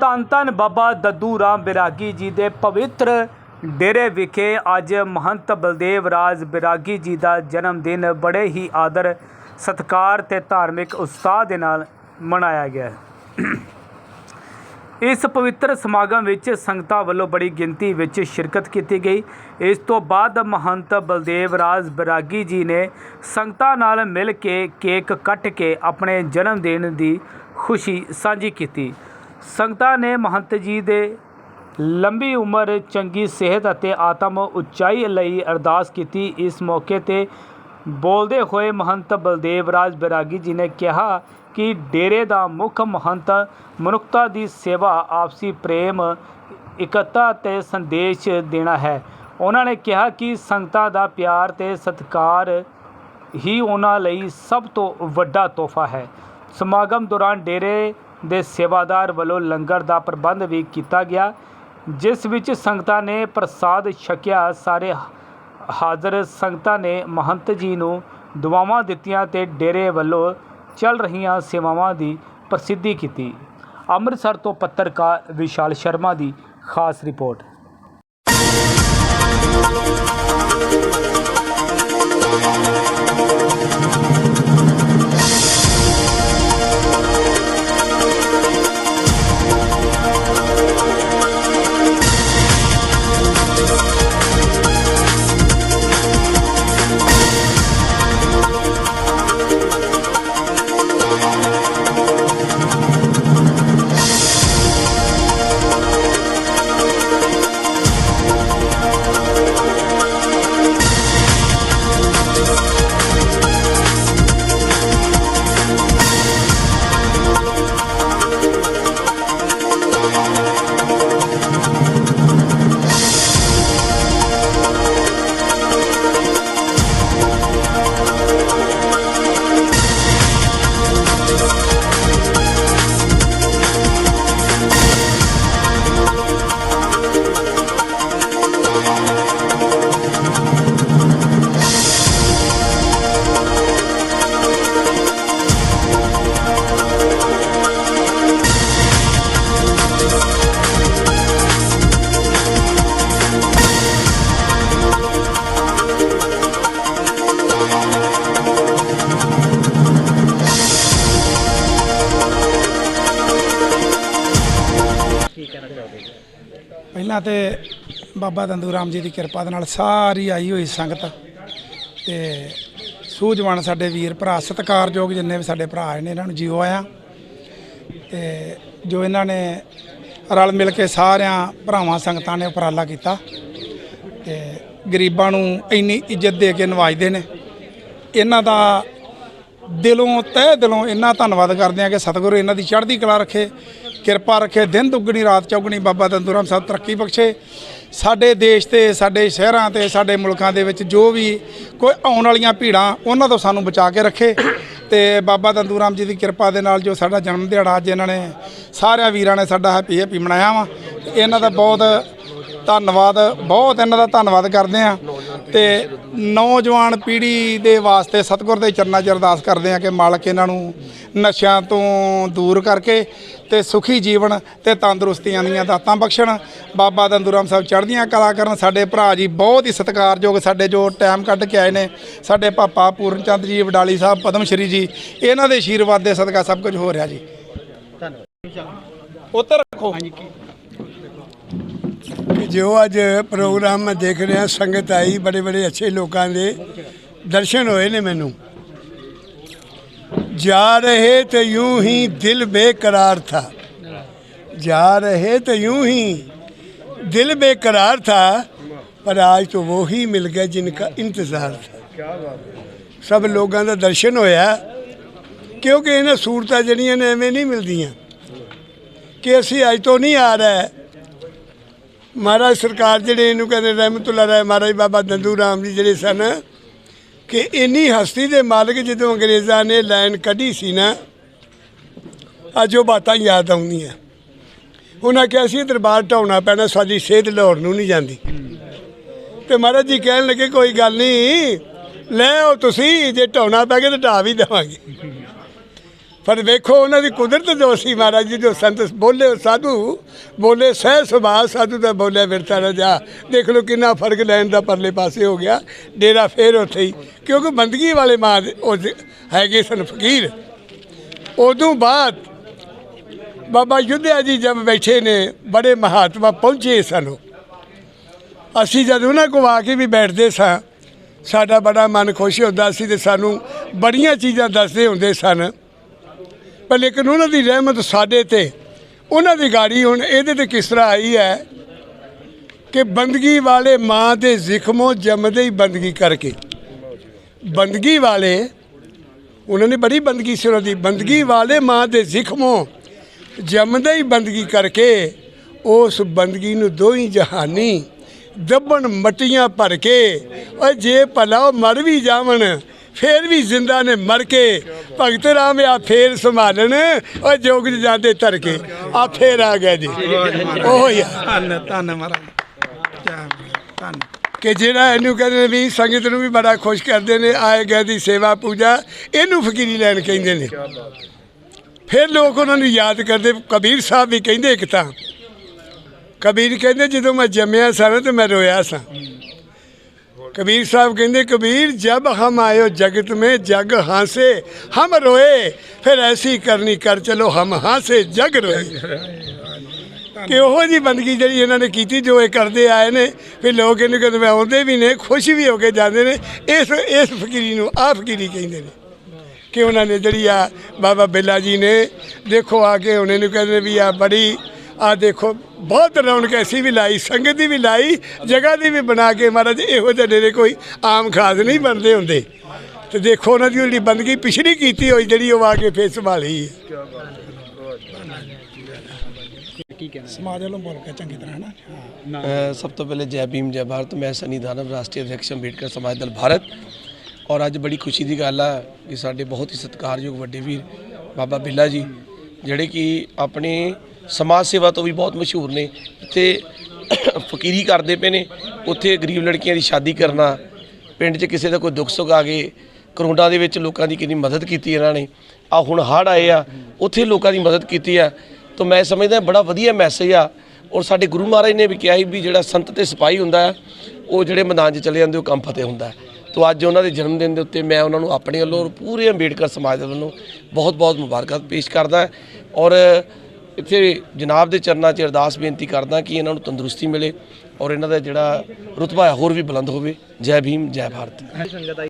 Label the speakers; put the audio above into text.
Speaker 1: ਧੰਨ ਧੰਨ ਬਾਬਾ ਦੱਦੂ ਰਾਮ ਬਿਰਾਗੀ ਜੀ ਦੇ ਪਵਿੱਤਰ ਡੇਰੇ ਵਿਖੇ ਅੱਜ ਮਹੰਤ ਬਲਦੇਵ ਰਾਜ ਬਿਰਾਗੀ ਜੀ ਦਾ ਜਨਮ ਦਿਨ ਬੜੇ ਹੀ ਆਦਰ, ਸਤਿਕਾਰ ਤੇ ਧਾਰਮਿਕ ਉਤਸ਼ਾਹ ਦੇ ਨਾਲ ਮਨਾਇਆ ਗਿਆ ਇਸ ਪਵਿੱਤਰ ਸਮਾਗਮ ਵਿੱਚ ਸੰਗਤਾਂ ਵੱਲੋਂ ਬੜੀ ਗਿਣਤੀ ਵਿੱਚ ਸ਼ਿਰਕਤ ਕੀਤੀ ਗਈ। ਇਸ ਤੋਂ ਬਾਅਦ ਮਹੰਤ ਬਲਦੇਵ ਰਾਜ ਬਿਰਾਗੀ ਜੀ ਨੇ ਸੰਗਤਾਂ ਨਾਲ ਮਿਲ ਕੇ ਕੇਕ ਕੱਟ ਕੇ ਆਪਣੇ ਜਨਮ ਦਿਨ ਦੀ ਖੁਸ਼ੀ ਸਾਂਝੀ ਕੀਤੀ। ਸੰਗਤਾਂ ਨੇ ਮਹੰਤ ਜੀ ਦੇ ਲੰਬੀ ਉਮਰ, ਚੰਗੀ ਸਿਹਤ ਅਤੇ ਆਤਮ ਉਚਾਈ ਲਈ ਅਰਦਾਸ ਕੀਤੀ। ਇਸ ਮੌਕੇ ਤੇ ਬੋਲਦੇ ਹੋਏ ਮਹੰਤ ਬਲਦੇਵ ਰਾਜ ਬਿਰਾਗੀ ਜੀ ਨੇ ਕਿਹਾ ਕਿ ਡੇਰੇ ਦਾ ਮੁੱਖ ਮਹੰਤ ਮਨੁੱਖਤਾ ਦੀ ਸੇਵਾ, ਆਪਸੀ ਪ੍ਰੇਮ, ਇਕਤਾ ਅਤੇ ਸੰਦੇਸ਼ ਦੇਣਾ ਹੈ। ਉਹਨਾਂ ਨੇ ਕਿਹਾ ਕਿ ਸੰਗਤਾਂ ਦਾ ਪਿਆਰ ਤੇ ਸਤਿਕਾਰ ਹੀ ਉਹਨਾਂ ਲਈ ਸਭ ਤੋਂ ਵੱਡਾ ਤੋਹਫਾ ਹੈ। ਸਮਾਗਮ ਦੌਰਾਨ ਡੇਰੇ ਦੇ ਸੇਵਾਦਾਰ ਵੱਲੋਂ ਲੰਗਰ ਦਾ ਪ੍ਰਬੰਧ ਵੀ ਕੀਤਾ ਗਿਆ, ਜਿਸ ਵਿੱਚ ਸੰਗਤਾਂ ਨੇ ਪ੍ਰਸਾਦ ਛਕਿਆ। ਸਾਰੇ ਹਾਜ਼ਰ ਸੰਗਤਾਂ ਨੇ ਮਹੰਤ ਜੀ ਨੂੰ ਦੁਆਵਾਂ ਦਿੱਤੀਆਂ ਤੇ ਡੇਰੇ ਵੱਲੋਂ ਚੱਲ ਰਹੀਆਂ ਸੇਵਾਵਾਂ ਦੀ ਪ੍ਰਸਿੱਧੀ ਕੀਤੀ। ਅੰਮ੍ਰਿਤਸਰ ਤੋਂ ਪੱਤਰਕਾਰ ਵਿਸ਼ਾਲ ਸ਼ਰਮਾ ਦੀ ਖਾਸ ਰਿਪੋਰਟ।
Speaker 2: ਪਹਿਲਾਂ ਤੇ ਬਾਬਾ ਦੰਦੂ ਰਾਮ ਜੀ ਦੀ ਕਿਰਪਾ ਦੇ ਨਾਲ ਸਾਰੀ ਆਈ ਹੋਈ ਸੰਗਤ। ਤੇ ਸੂਝਵਾਨ ਸਾਡੇ ਵੀਰ ਭਰਾ, ਸਤਿਕਾਰਯੋਗ ਜਿੰਨੇ ਵੀ ਸਾਡੇ ਭਰਾ ਆਏ ਨੇ, ਇਹਨਾਂ ਨੂੰ ਜੀਓ ਆਇਆ। ਤੇ ਜੋ ਇਹਨਾਂ ਨੇ ਰਲ ਮਿਲ ਕੇ ਸਾਰਿਆਂ ਭਰਾਵਾਂ ਸੰਗਤਾਂ ਨੇ ਉਪਰਾਲਾ ਕੀਤਾ। ਤੇ ਗਰੀਬਾਂ ਨੂੰ ਇੰਨੀ ਇੱਜ਼ਤ ਦੇ ਕੇ ਨਵਾਜਦੇ ਨੇ। ਇਹਨਾਂ ਦਾ ਦਿਲੋਂ ਤਹਿ ਦਿਲੋਂ ਇੰਨਾ ਧੰਨਵਾਦ ਕਰਦੇ ਆ ਕਿ ਸਤਿਗੁਰੂ ਇਹਨਾਂ ਦੀ ਚੜ੍ਹਦੀ ਕਲਾ ਰੱਖੇ। ਕਿਰਪਾ ਰੱਖੇ, ਦਿਨ ਦੁੱਗਣੀ, ਰਾਤ ਚੌਗਣੀ, ਬਾਬਾ ਦੰਦੂਰਾਮ ਸਾਹਿਬ ਤਰੱਕੀ ਬਖਸ਼ੇ। ਸਾਡੇ ਦੇਸ਼ ਤੇ, ਸਾਡੇ ਸ਼ਹਿਰਾਂ ਤੇ, ਸਾਡੇ ਮੁਲਕਾਂ ਦੇ ਵਿੱਚ ਜੋ ਵੀ ਕੋਈ ਆਉਣ ਵਾਲੀਆਂ ਭੀੜਾਂ, ਉਹਨਾਂ ਤੋਂ ਸਾਨੂੰ ਬਚਾ ਕੇ ਰੱਖੇ। ਤੇ ਬਾਬਾ ਦੰਦੂਰਾਮ ਜੀ ਦੀ ਕਿਰਪਾ ਦੇ ਨਾਲ ਜੋ ਸਾਡਾ ਜਨਮ ਦਿਹਾੜਾ ਅੱਜ ਇਹਨਾਂ ਨੇ, ਸਾਰਿਆਂ ਵੀਰਾਂ ਨੇ ਸਾਡਾ ਹੈਪੀ ਹੈਪੀ ਮਨਾਇਆ ਵਾ। ਇਹਨਾਂ ਦਾ ਬਹੁਤ ਧੰਨਵਾਦ ਬਹੁਤ ਇਹਨਾਂ ਦਾ ਧੰਨਵਾਦ ਕਰਦੇ ਆ ਤੇ ਨੌਜਵਾਨ ਪੀੜ੍ਹੀ ਦੇ ਵਾਸਤੇ ਸਤਿਗੁਰ ਦੇ ਚਰਨਾਂ 'ਚ ਅਰਦਾਸ ਕਰਦੇ ਆ ਕਿ ਮਾਲਕ ਇਹਨਾਂ ਨੂੰ ਨਸ਼ਿਆਂ ਤੋਂ ਦੂਰ ਕਰਕੇ ਤੇ ਸੁਖੀ ਜੀਵਨ ਤੇ ਤੰਦਰੁਸਤੀਆਂ ਦੀਆਂ ਦਾਤਾਂ ਬਖਸ਼ਣ। ਬਾਬਾ ਦੰਦੂਰਾਮ ਸਾਹਿਬ ਚੜ੍ਹਦੀਆਂ ਕਲਾ ਕਰਨ। ਸਾਡੇ ਭਰਾ ਜੀ ਬਹੁਤ ਹੀ ਸਤਿਕਾਰਯੋਗ ਸਾਡੇ ਜੋ ਟਾਈਮ ਕੱਢ ਕੇ ਆਏ ਨੇ। ਸਾਡੇ ਪਾਪਾ ਪੂਰਨ ਚੰਦ ਜੀ ਵਡਾਲੀ ਸਾਹਿਬ ਪਦਮ ਸ਼੍ਰੀ ਜੀ ਇਹਨਾਂ ਦੇ ਆਸ਼ੀਰਵਾਦ ਦੇ ਸਦਕਾ ਸਭ ਕੁਝ ਹੋ ਰਿਹਾ ਜੀ। ਉੱਤਰ ਰੱਖੋ।
Speaker 3: ਕਿ ਜੋ ਅੱਜ ਪ੍ਰੋਗਰਾਮ ਮੈਂ ਦੇਖ ਰਿਹਾ ਸੰਗਤ ਆਈ ਬੜੇ ਬੜੇ ਅੱਛੇ ਲੋਕਾਂ ਦੇ ਦਰਸ਼ਨ ਹੋਏ ਨੇ ਮੈਨੂੰ ਜਾ ਰਹੇ ਤੇ यूं ही दिल बेकरार था जा रहे तो यूं ही दिल बेकरार था पर आज तो वो ही मिल गया जिनका इंतज़ार था ਸਭ ਲੋਕਾਂ ਦਾ ਦਰਸ਼ਨ ਹੋਇਆ ਕਿਉਂਕਿ ਇਹਨਾਂ ਸੂਰਤਾਂ ਜਿਹੜੀਆਂ ਨੇ ਐਵੇਂ ਨਹੀਂ ਮਿਲਦੀਆਂ ਕਿ ਅਸੀਂ ਅੱਜ ਤੋਂ ਨਹੀਂ ਆ ਰਿਹਾ ਮਹਾਰਾਜ ਸਰਕਾਰ ਜਿਹੜੇ ਇਹਨੂੰ ਕਹਿੰਦੇ ਰਹਿਮਤੁਲਾ ਰਾਏ, ਮਹਾਰਾਜ ਬਾਬਾ ਦੰਦੂ ਰਾਮ ਜੀ ਜਿਹੜੇ ਸਨ, ਕਿ ਇੰਨੀ ਹਸਤੀ ਦੇ ਮਾਲਕ ਜਦੋਂ ਅੰਗਰੇਜ਼ਾਂ ਨੇ ਲਾਈਨ ਕੱਢੀ ਸੀ ਨਾ, ਅੱਜ ਉਹ ਬਾਤਾਂ ਯਾਦ ਆਉਂਦੀਆਂ। ਉਹਨਾਂ ਕਿਹਾ ਸੀ, ਦਰਬਾਰ ਢਾਉਣਾ ਪੈਣਾ, ਸਾਡੀ ਸਿਹਤ ਲਾਹੌਰ ਨੂੰ ਨਹੀਂ ਜਾਂਦੀ। ਤੇ ਮਹਾਰਾਜ ਜੀ ਕਹਿਣ ਲੱਗੇ, ਕੋਈ ਗੱਲ ਨਹੀਂ, ਲੈ ਆਓ ਤੁਸੀਂ, ਜੇ ਢਾਉਣਾ ਪੈ ਗਿਆ ਤਾਂ ਢਾ ਵੀ ਦੇਵਾਂਗੇ। ਪਰ ਵੇਖੋ, ਉਹਨਾਂ ਦੀ ਕੁਦਰਤ ਜੋ ਸੀ ਮਹਾਰਾਜ ਜੀ, ਜੋ ਸੰਤ ਬੋਲੇ ਸਾਧੂ, ਬੋਲੇ ਸਹਿ ਸੁਭਾਅ ਸਾਧੂ ਦਾ ਬੋਲੇ ਵਿਰਤਾ ਨਾ ਦੇਖ ਲਓ ਕਿੰਨਾ ਫ਼ਰਕ ਲੈਣ ਦਾ ਪਰਲੇ ਪਾਸੇ ਹੋ ਗਿਆ। ਡੇਰਾ ਫੇਰ ਉੱਥੇ ਹੀ। ਕਿਉਂਕਿ ਬੰਦਗੀ ਵਾਲੇ ਮਾਂ ਦੇ- ਉਹ ਹੈਗੇ ਸਨ ਫਕੀਰ। ਉਦੋਂ ਬਾਅਦ ਬਾਬਾ ਯੁੱਧਿਆ ਜੀ ਜਦ ਬੈਠੇ ਨੇ, ਬੜੇ ਮਹਾਤਮਾ ਪਹੁੰਚੇ ਸਨ ਅਸੀਂ ਜਦ ਉਹਨਾਂ ਕੋਲ ਆ ਕੇ ਵੀ ਬੈਠਦੇ ਸਾਂ, ਸਾਡਾ ਬੜਾ ਮਨ ਖੁਸ਼ ਹੁੰਦਾ ਸੀ ਤੇ ਸਾਨੂੰ ਬੜੀਆਂ ਚੀਜ਼ਾਂ ਦੱਸਦੇ ਹੁੰਦੇ ਸਨ। ਪਰ ਲੇਕਿਨ ਉਹਨਾਂ ਦੀ ਰਹਿਮਤ ਸਾਡੇ ਤੇ। ਉਹਨਾਂ ਦੀ ਗਾੜੀ ਹੁਣ ਇਹਦੇ ਤੇ ਕਿਸ ਤਰ੍ਹਾਂ ਆਈ ਹੈ ਕਿ ਬੰਦਗੀ ਵਾਲੇ ਮਾਂ ਦੇ ਜ਼ਖਮੋਂ ਜੰਮਦੇ ਹੀ ਬੰਦਗੀ ਕਰਕੇ। ਬੰਦਗੀ ਵਾਲੇ, ਉਹਨਾਂ ਨੇ ਬੜੀ ਬੰਦਗੀ ਸੀ ਉਹਨਾਂ ਦੀ। ਬੰਦਗੀ ਵਾਲੇ ਮਾਂ ਦੇ ਜ਼ਿਖਮੋਂ ਜੰਮਦੇ ਹੀ ਬੰਦਗੀ ਕਰਕੇ ਉਸ ਬੰਦਗੀ ਨੂੰ ਦੋਹੀ ਜਹਾਨੀ ਦੱਬਣ ਮਟੀਆਂ ਭਰ ਕੇ, ਓਏ ਜੇ ਭਲਾ ਉਹ ਮਰ ਵੀ ਜਾਵਣ ਫੇਰ ਵੀ ਜ਼ਿੰਦਾ ਨੇ ਮਰ ਕੇ। ਭਗਤ ਰਾਮ ਆ ਫੇਰ ਸੰਭਾਲਣ। ਓਏ ਜੋਗ ਜਾਂਦੇ ਧਰ ਕੇ। ਆ ਫੇਰ ਆ ਗਿਆ ਜੀ। ਉਹ ਹੀ
Speaker 2: ਧੰਨ ਧੰਨ ਮਹਾਰਾਜ। ਧੰਨ।
Speaker 3: ਕਿ ਜਿਹੜਾ ਇਹਨੂੰ ਕਹਿੰਦੇ ਨੇ ਵੀ ਸੰਗਤ ਨੂੰ ਵੀ ਬੜਾ ਖੁਸ਼ ਕਰਦੇ ਨੇ ਆਏ ਗਏ ਦੀ ਸੇਵਾ ਪੂਜਾ ਇਹਨੂੰ ਫਕੀਰੀ ਲੈਣ ਕਹਿੰਦੇ ਨੇ। ਫਿਰ ਲੋਕ ਉਹਨਾਂ ਨੂੰ ਯਾਦ ਕਰਦੇ ਕਬੀਰ ਸਾਹਿਬ ਵੀ ਕਹਿੰਦੇ ਇੱਕ ਤਾਂ। ਕਬੀਰ ਕਹਿੰਦੇ ਜਦੋਂ ਮੈਂ ਜੰਮਿਆ ਸਾਂ ਤੇ ਮੈਂ ਰੋਇਆ ਸਾਂ। कबीर साहब कहते कबीर जब हम आयो जगत में जग हंसे हम रोए फिर ऐसी करनी कर चलो हम हंसे जग रोए ਕਿ ਉਹੋ ਜੀ ਬੰਦਗੀ ਜਿਹੜੀ ਇਹਨਾਂ ਨੇ ਕੀਤੀ ਜੋ ਇਹ ਕਰਦੇ ਆਏ ਨੇ ਫਿਰ ਲੋਕ ਇਹਨੂੰ ਕਹਿੰਦੇ ਆਉਂਦੇ ਵੀ ਨੇ ਖੁਸ਼ ਵੀ ਹੋ ਕੇ ਜਾਂਦੇ ਨੇ ਇਸ ਇਸ ਫਕੀਰੀ ਨੂੰ ਆ ਫਕੀਰੀ ਕਹਿੰਦੇ ਨੇ ਕਿ ਉਹਨਾਂ ਨੇ ਜਿਹੜੀ ਆ ਬਾਬਾ ਬਿੱਲਾ ਜੀ ਨੇ ਦੇਖੋ ਆ ਕੇ ਹੁਣ ਇਹਨੂੰ ਕਹਿੰਦੇ ਵੀ ਆ ਬੜੀ ਆ ਦੇਖੋ ਬਹੁਤ ਰੌਣਕ ਐਸੀ ਵੀ ਲਾਈ ਸੰਗਤ ਦੀ ਵੀ ਲਾਈ ਜਗ੍ਹਾ ਦੀ ਵੀ ਬਣਾ ਕੇ ਮਹਾਰਾਜ ਇਹੋ ਜਿਹੇ ਡੇਰੇ ਕੋਈ ਆਮ ਖਾਸ ਨਹੀਂ ਬਣਦੇ ਹੁੰਦੇ। ਤੇ ਦੇਖੋ ਉਹਨਾਂ ਦੀ ਜਿਹੜੀ ਬੰਦਗੀ ਪਿਛੜੀ ਕੀਤੀ ਹੋਈ ਜਿਹੜੀ ਉਹ ਆ ਕੇ ਫੇਰ ਸੰਭਾਲੀ। ਹੈ
Speaker 2: ਸਮਾਜ ਵੱਲੋਂ ਬੋਲ ਕੇ ਚੰਗੀ ਤਰ੍ਹਾਂ ਨਾ ਹਾਂ
Speaker 4: ਅ, ਸਭ ਤੋਂ ਪਹਿਲੇ ਜੈ ਭੀਮ ਜੈ ਭਾਰਤ ਮੈਂ ਸਨੀ ਦਾਨਵ ਰਾਸ਼ਟਰੀ ਅਧਿਕਸ਼ ਅੰਬੇਡਕਰ ਸਮਾਜ ਦਲ ਭਾਰਤ। ਔਰ ਅੱਜ ਬੜੀ ਖੁਸ਼ੀ ਦੀ ਗੱਲ ਆ ਕਿ ਸਾਡੇ ਬਹੁਤ ਹੀ ਸਤਿਕਾਰਯੋਗ ਵੱਡੇ ਵੀਰ ਬਾਬਾ ਬਿੱਲਾ ਜੀ ਜਿਹੜੇ ਕਿ ਆਪਣੇ ਸਮਾਜ ਸੇਵਾ ਤੋਂ ਵੀ ਬਹੁਤ ਮਸ਼ਹੂਰ ਨੇ। ਤੇ ਫਕੀਰੀ ਕਰਦੇ ਪਏ ਨੇ। ਉੱਥੇ ਗਰੀਬ ਲੜਕੀਆਂ ਦੀ ਸ਼ਾਦੀ ਕਰਨਾ, ਪਿੰਡ 'ਚ ਕਿਸੇ ਦਾ ਕੋਈ ਦੁੱਖ ਸੁੱਖ ਆ ਗਏ ਕਰੋਨਾ ਦੇ ਵਿੱਚ ਲੋਕਾਂ ਦੀ ਕਿੰਨੀ ਮਦਦ ਕੀਤੀ ਇਹਨਾਂ ਨੇ। ਆ ਹੁਣ ਹੜ੍ਹ ਆਏ ਆ, ਉੱਥੇ ਲੋਕਾਂ ਦੀ ਮਦਦ ਕੀਤੀ ਆ। ਤਾਂ ਮੈਂ ਸਮਝਦਾ ਬੜਾ ਵਧੀਆ ਮੈਸੇਜ ਆ। ਔਰ ਸਾਡੇ ਗੁਰੂ ਮਹਾਰਾਜ ਨੇ ਵੀ ਕਿਹਾ ਸੀ ਵੀ ਜਿਹੜਾ ਸੰਤ ਤੇ ਸਿਪਾਹੀ ਹੁੰਦਾ ਉਹ ਜਿਹੜੇ ਮੈਦਾਨ 'ਚ ਚਲੇ ਜਾਂਦੇ, ਉਹ ਕੰਮ ਫਤਿਹ ਹੁੰਦਾ ਹੈ। ਤੋ ਅੱਜ ਉਹਨਾਂ ਦੇ ਜਨਮ ਦਿਨ ਦੇ ਉੱਤੇ ਮੈਂ ਉਹਨਾਂ ਨੂੰ ਆਪਣੇ ਵੱਲੋਂ ਔਰ ਪੂਰੇ ਅੰਬੇਡਕਰ ਸਮਾਜ ਦੇ ਵੱਲੋਂ ਬਹੁਤ ਬਹੁਤ ਮੁਬਾਰਕਾਂ ਪੇਸ਼ ਕਰਦਾ ਔਰ ਇੱਥੇ ਜਨਾਬ ਦੇ ਚਰਨਾਂ 'ਚ ਅਰਦਾਸ ਬੇਨਤੀ ਕਰਦਾ ਕਿ ਇਹਨਾਂ ਨੂੰ ਤੰਦਰੁਸਤੀ ਮਿਲੇ ਔਰ ਇਹਨਾਂ ਦਾ ਜਿਹੜਾ ਰੁਤਬਾ ਹੈ ਹੋਰ ਵੀ ਬੁਲੰਦ ਹੋਵੇ। ਜੈ ਭੀਮ, ਜੈ ਭਾਰਤ।